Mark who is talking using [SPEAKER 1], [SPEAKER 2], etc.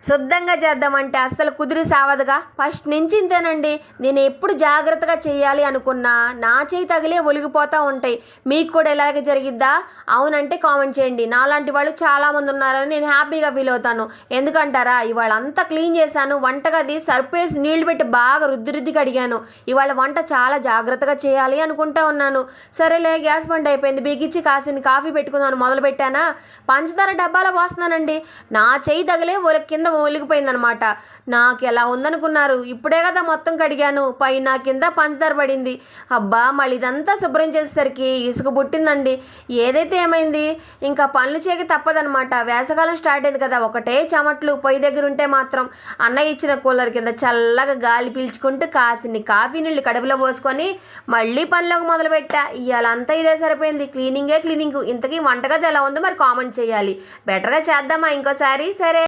[SPEAKER 1] శుద్ధంగా చేద్దామంటే అస్సలు కుదిరి సావదుగా. ఫస్ట్ నుంచి ఇంతేనండి నేను ఎప్పుడు జాగ్రత్తగా చేయాలి అనుకున్నా నా చేయి తగిలే ఒలిగిపోతూ ఉంటాయి. మీకు కూడా ఇలాగే జరిగిద్దా? అవునంటే కామెంట్ చేయండి. నాలాంటి వాళ్ళు చాలామంది ఉన్నారని నేను హ్యాపీగా ఫీల్ అవుతాను. ఎందుకంటారా? ఇవాళ అంతా క్లీన్ చేశాను వంటగది సర్ఫేస్ నీళ్ళు పెట్టి బాగా రుద్ది రుద్ది కడిగాను ఇవాళ వంట చాలా జాగ్రత్తగా చేయాలి అనుకుంటా ఉన్నాను. సరేలే గ్యాస్ బండ్ అయిపోయింది. బిగిచ్చి కాసిన కాఫీ పెట్టుకుందాను మొదలు పెట్టానా పంచదార డబ్బాలో పోస్తున్నానండి. నా చేయి తగిలే ఒలి కింద ఒలిగిపోయిందనమాట నాకు ఎలా ఉందనుకున్నారు? ఇప్పుడే కదా మొత్తం కడిగాను. పైన కింద పంచదార పడింది. అబ్బా మళ్ళీ ఇదంతా శుభ్రం చేసేసరికి ఇసుక పుట్టిందండి. ఏదైతే ఏమైంది? ఇంకా పనులు చేయక తప్పదనమాట. వేసకాలం స్టార్ట్ అయింది కదా. ఒకటే చెమట్లు పొయ్యి దగ్గర ఉంటే మాత్రం అన్నయ్య ఇచ్చిన కూలర్ కింద చల్లగా గాలి పీల్చుకుంటూ కాసిని కాఫీ నీళ్ళు కడుపులో పోసుకొని మళ్ళీ పనిలోకి మొదలుపెట్టా. ఇవాళంతా ఇదే సరిపోయింది. క్లీనింగే క్లీనింగ్. ఇంతకీ వంటగది ఎలా ఉందో మరి కామెంట్ చేయాలి. బెటర్గా చేద్దామా ఇంకోసారి? సరే.